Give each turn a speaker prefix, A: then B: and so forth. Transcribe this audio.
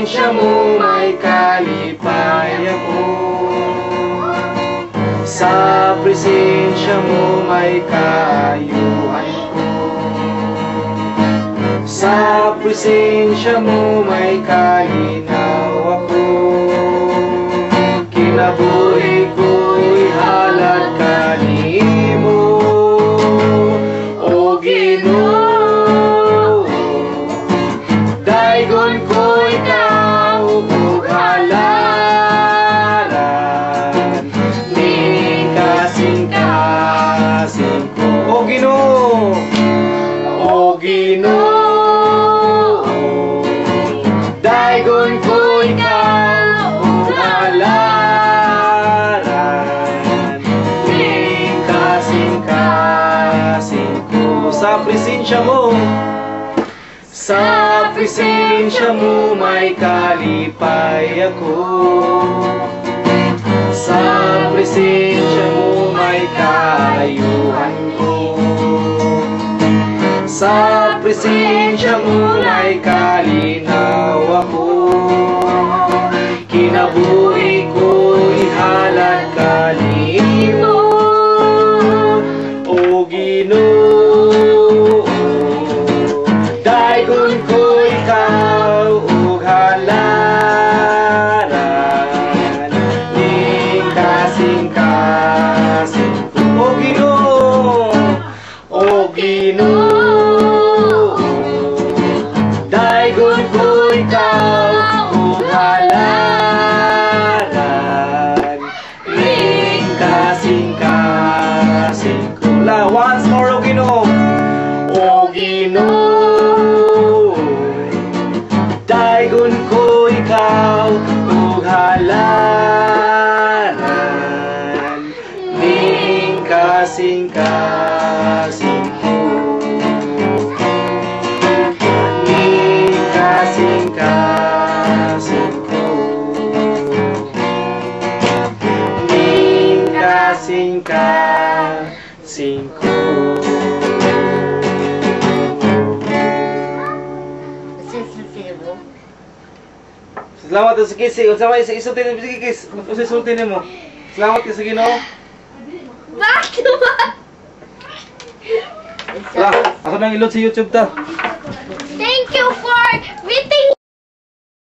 A: presensya mo may kalipay ako. Sa presensya mo may kaayuhan ko. Sa presensya mo may kalinaw ako. Kinabuhi ko'y halad kanimo O Ginoo Sa presensya mo. Sa presensya mo may kalipay ako. Sa presensya mo may kaayuhan ko. Sa presensya mo may kalinaw ako. Kinabuhi Daigon ko ikaw ug halaran Ning kasing-kasing ko. La, once more, O Ginoo O Ginoo Daigon ko ikaw ug halaran Ning kasing-kasing kasing-kasing ko Salamat sa kisi. Unsa may sa isultin mo sige kis. Unsa isultin mo? Salamat ka sa Ginoo.
B: Bakit ba?
A: La, ako nang ilot sa YouTube ta.
B: Thank you for